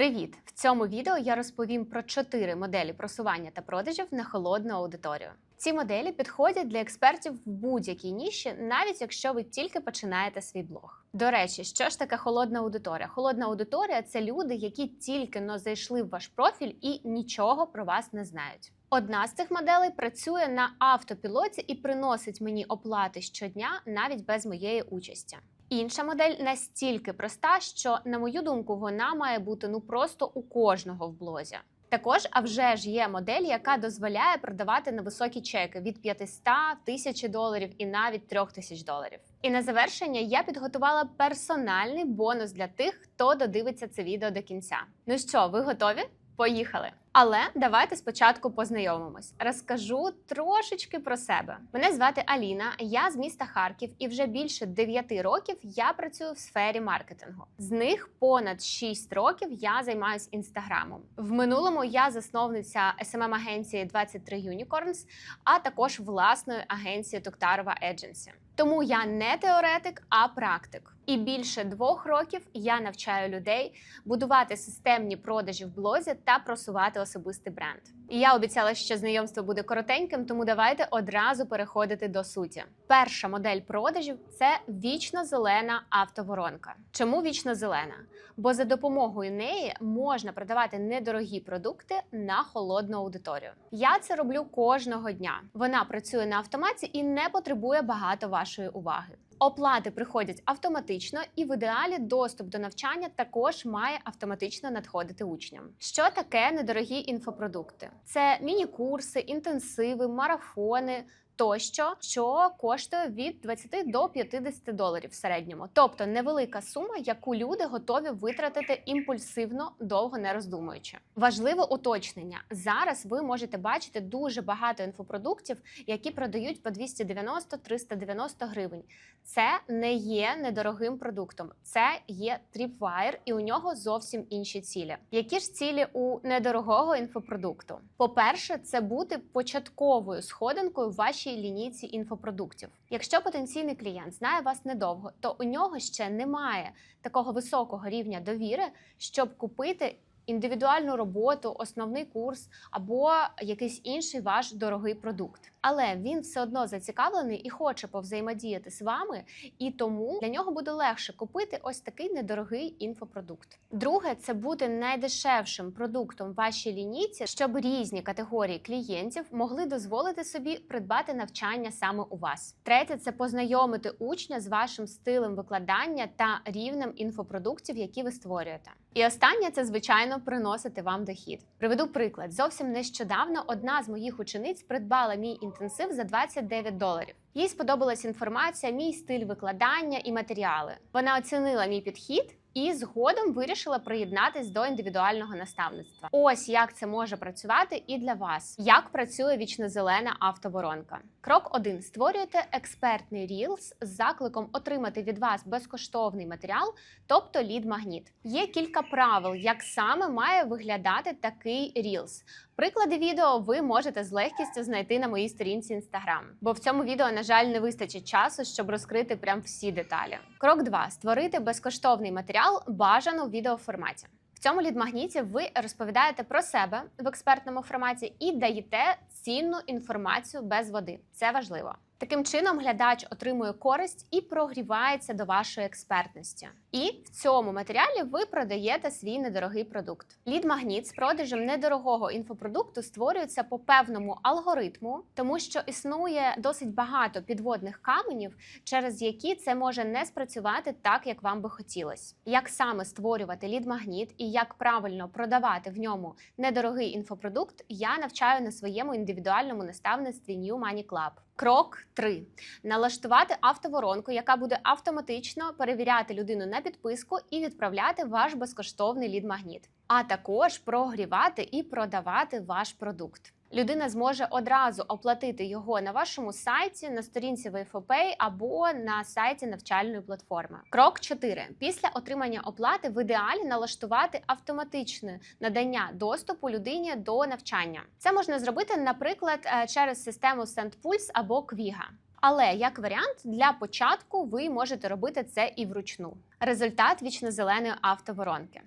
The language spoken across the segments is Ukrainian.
Привіт! В цьому відео я розповім про чотири моделі просування та продажів на холодну аудиторію. Ці моделі підходять для експертів в будь-якій ніші, навіть якщо ви тільки починаєте свій блог. До речі, що ж таке холодна аудиторія? Холодна аудиторія це люди, які тільки но зайшли в ваш профіль і нічого про вас не знають. Одна з цих моделей працює на автопілоті і приносить мені оплати щодня навіть без моєї участі. Інша модель настільки проста, що, на мою думку, вона має бути ну просто у кожного в блозі. Також, а вже ж є модель, яка дозволяє продавати на високі чеки від 500, 1000 доларів і навіть 3000 доларів. І на завершення я підготувала персональний бонус для тих, хто додивиться це відео до кінця. Ну що, ви готові? Поїхали! Але давайте спочатку познайомимось. Розкажу трошечки про себе. Мене звати Аліна, я з міста Харків, і вже більше 9 років я працюю в сфері маркетингу. З них понад 6 років я займаюся інстаграмом. В минулому я засновниця smm агенції 23 Unicorns, а також власної агенції Токтарова Agency. Тому я не теоретик, а практик. І більше двох років я навчаю людей будувати системні продажі в блозі та просувати особистий бренд. І я обіцяла, що знайомство буде коротеньким, тому давайте одразу переходити до суті. Перша модель продажів це вічно зелена автоворонка. Чому вічно зелена? Бо за допомогою неї можна продавати недорогі продукти на холодну аудиторію. Я це роблю кожного дня. Вона працює на автоматі і не потребує багато вашої уваги. Оплати приходять автоматично, і в ідеалі доступ до навчання також має автоматично надходити учням. Що таке недорогі інфопродукти? Це міні-курси, інтенсиви, марафони. Тощо, що коштує від 20 до 50 доларів в середньому, тобто невелика сума, яку люди готові витратити імпульсивно, довго не роздумуючи. Важливе уточнення: зараз ви можете бачити дуже багато інфопродуктів, які продають по 290-390 гривень. Це не є недорогим продуктом, це є Tripwire, і у нього зовсім інші цілі. Які ж цілі у недорогого інфопродукту? По-перше, це бути початковою сходинкою вашій лінійці інфопродуктів. Якщо потенційний клієнт знає вас недовго, то у нього ще немає такого високого рівня довіри, щоб купити. Індивідуальну роботу, основний курс або якийсь інший ваш дорогий продукт, але він все одно зацікавлений і хоче повзаємодіяти з вами, і тому для нього буде легше купити ось такий недорогий інфопродукт. Друге, це бути найдешевшим продуктом в вашій лінійці, щоб різні категорії клієнтів могли дозволити собі придбати навчання саме у вас. Третє це познайомити учня з вашим стилем викладання та рівнем інфопродуктів, які ви створюєте. І останнє це звичайно приносити вам дохід. Приведу приклад. Зовсім нещодавно одна з моїх учениць придбала мій інтенсив за 29 доларів. Їй сподобалась інформація, мій стиль викладання і матеріали. Вона оцінила мій підхід. І згодом вирішила приєднатись до індивідуального наставництва. Ось як це може працювати і для вас. Як працює вічнозелена автоворонка. Крок 1. створюєте експертний рілс з закликом отримати від вас безкоштовний матеріал, тобто лід-магніт. Є кілька правил, як саме має виглядати такий рілс. Приклади відео ви можете з легкістю знайти на моїй сторінці Instagram, бо в цьому відео, на жаль, не вистачить часу, щоб розкрити прям всі деталі. Крок 2. створити безкоштовний матеріал бажано в відеоформаті. В цьому лідмагніті ви розповідаєте про себе в експертному форматі і даєте цінну інформацію без води. Це важливо. Таким чином, глядач отримує користь і прогрівається до вашої експертності. І в цьому матеріалі ви продаєте свій недорогий продукт. Лід-магніт з продажем недорогого інфопродукту створюється по певному алгоритму, тому що існує досить багато підводних каменів, через які це може не спрацювати так, як вам би хотілося. Як саме створювати лід-магніт і як правильно продавати в ньому недорогий інфопродукт, я навчаю на своєму індивідуальному наставництві New Money Club. Крок 3. налаштувати автоворонку, яка буде автоматично перевіряти людину на підписку і відправляти ваш безкоштовний лід-магніт, а також прогрівати і продавати ваш продукт. Людина зможе одразу оплатити його на вашому сайті, на сторінці VFOPay або на сайті навчальної платформи. Крок 4. Після отримання оплати в ідеалі налаштувати автоматичне надання доступу людині до навчання. Це можна зробити, наприклад, е, через систему SendPulse або Quiga. Але як варіант, для початку ви можете робити це і вручну. Результат вічно-зеленої автоворонки.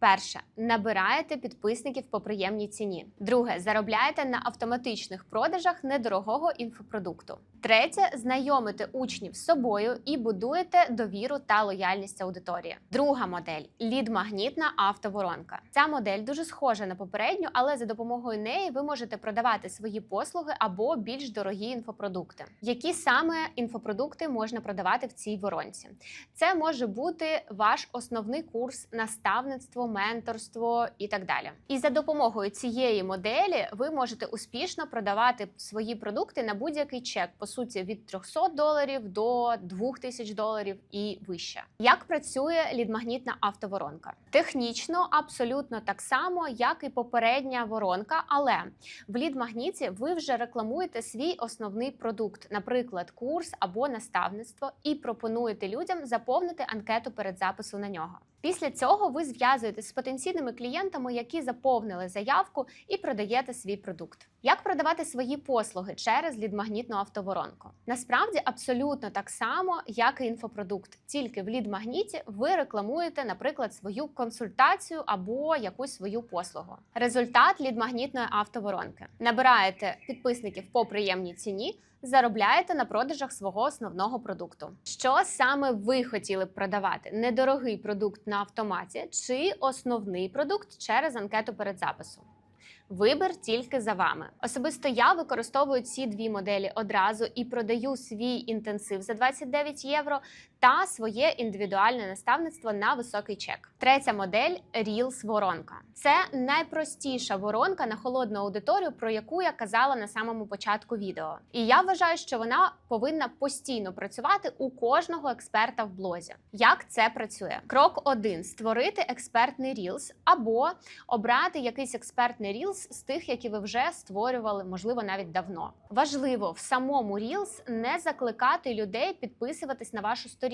Перше набираєте підписників по приємній ціні. Друге заробляєте на автоматичних продажах недорогого інфопродукту. Третє знайомите учнів з собою і будуєте довіру та лояльність аудиторії. Друга модель лід-магнітна автоворонка. Ця модель дуже схожа на попередню, але за допомогою неї ви можете продавати свої послуги або більш дорогі інфопродукти. Які саме інфопродукти можна продавати в цій воронці? Це може бути ваш основний курс наставництво, менторство і так далі. І за допомогою цієї моделі ви можете успішно продавати свої продукти на будь-який чек, по суті, від 300 доларів до 2000 доларів і вище. Як працює лідмагнітна автоворонка? Технічно абсолютно так само, як і попередня воронка, але в лідмагніті ви вже рекламуєте свій основний продукт, наприклад, курс або наставництво, і пропонуєте людям заповнити анкету перед записом на нього. Після цього ви зв'язуєтесь з потенційними клієнтами, які заповнили заявку, і продаєте свій продукт. Як продавати свої послуги через лідмагнітну автоворонку? Насправді абсолютно так само, як і інфопродукт. Тільки в лідмагніті ви рекламуєте, наприклад, свою консультацію або якусь свою послугу. Результат лідмагнітної автоворонки: набираєте підписників по приємній ціні. Заробляєте на продажах свого основного продукту. Що саме ви хотіли б продавати? Недорогий продукт на автоматі чи основний продукт через анкету перед записом? Вибір тільки за вами. Особисто я використовую ці дві моделі одразу і продаю свій інтенсив за 29 євро та своє індивідуальне наставництво на високий чек. Третя модель Reels воронка. Це найпростіша воронка на холодну аудиторію, про яку я казала на самому початку відео. І я вважаю, що вона повинна постійно працювати у кожного експерта в блозі. Як це працює? Крок 1. створити експертний Reels або обрати якийсь експертний Reels з тих, які ви вже створювали, можливо, навіть давно. Важливо в самому Reels не закликати людей підписуватись на вашу сторінку,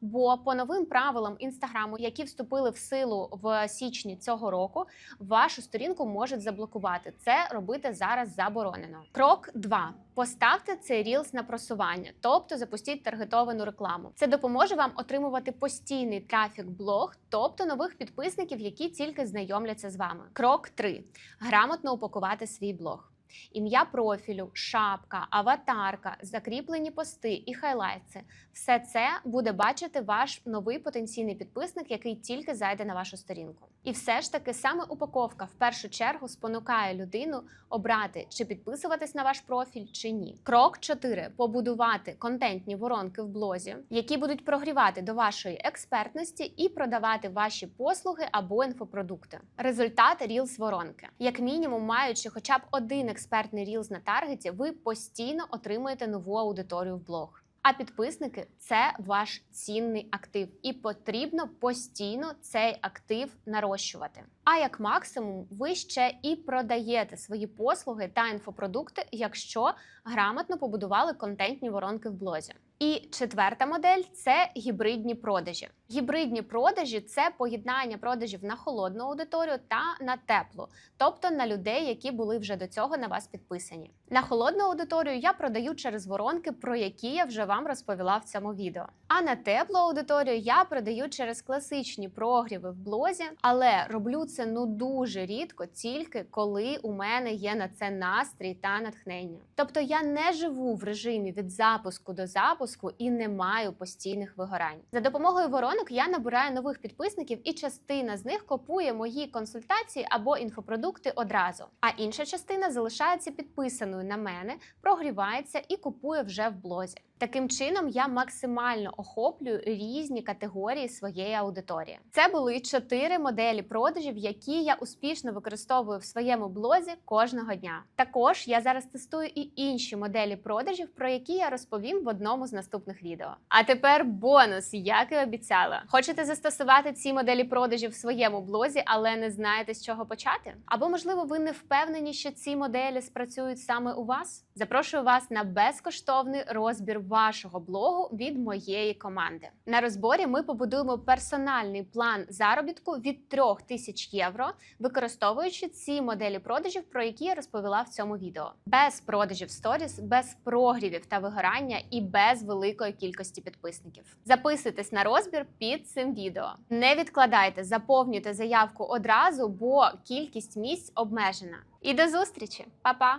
бо по новим правилам інстаграму, які вступили в силу в січні цього року, вашу сторінку можуть заблокувати. Це робити зараз заборонено. Крок 2. Поставте цей Reels на просування, тобто запустіть таргетовану рекламу. Це допоможе вам отримувати постійний трафік блог, тобто нових підписників, які тільки знайомляться з вами. Крок 3. грамотно упакувати свій блог. Ім'я профілю, шапка, аватарка, закріплені пости і хайлайтси все це буде бачити ваш новий потенційний підписник, який тільки зайде на вашу сторінку. І все ж таки саме упаковка в першу чергу спонукає людину обрати, чи підписуватись на ваш профіль чи ні. Крок 4. побудувати контентні воронки в блозі, які будуть прогрівати до вашої експертності і продавати ваші послуги або інфопродукти. Результат Reels воронки, як мінімум, маючи хоча б один експертний Reels на таргеті, ви постійно отримуєте нову аудиторію в блог. А підписники це ваш цінний актив, і потрібно постійно цей актив нарощувати. А як максимум, ви ще і продаєте свої послуги та інфопродукти, якщо грамотно побудували контентні воронки в блозі. І четверта модель це гібридні продажі. Гібридні продажі це поєднання продажів на холодну аудиторію та на теплу, тобто на людей, які були вже до цього на вас підписані. На холодну аудиторію я продаю через воронки, про які я вже вам розповіла в цьому відео. А на теплу аудиторію я продаю через класичні прогріви в блозі, але роблю це ну дуже рідко, тільки коли у мене є на це настрій та натхнення. Тобто я не живу в режимі від запуску до запуску і не маю постійних вигорань. За допомогою воронок я набираю нових підписників, і частина з них купує мої консультації або інфопродукти одразу. А інша частина залишається підписаною на мене, прогрівається і купує вже в блозі. Таким чином я максимально охоплюю різні категорії своєї аудиторії. Це були чотири моделі продажів, які я успішно використовую в своєму блозі кожного дня. Також я зараз тестую і інші моделі продажів, про які я розповім в одному з наступних відео. А тепер бонус, як і обіцяла. Хочете застосувати ці моделі продажів в своєму блозі, але не знаєте з чого почати? Або можливо ви не впевнені, що ці моделі спрацюють саме у вас? Запрошую вас на безкоштовний розбір вашого блогу від моєї команди. На розборі ми побудуємо персональний план заробітку від 3000 тисяч євро, використовуючи ці моделі продажів, про які я розповіла в цьому відео. Без продажів сторіс, без прогрівів та вигорання і без великої кількості підписників. Записуйтесь на розбір під цим відео. Не відкладайте, заповнюйте заявку одразу, бо кількість місць обмежена. І до зустрічі, Па-па!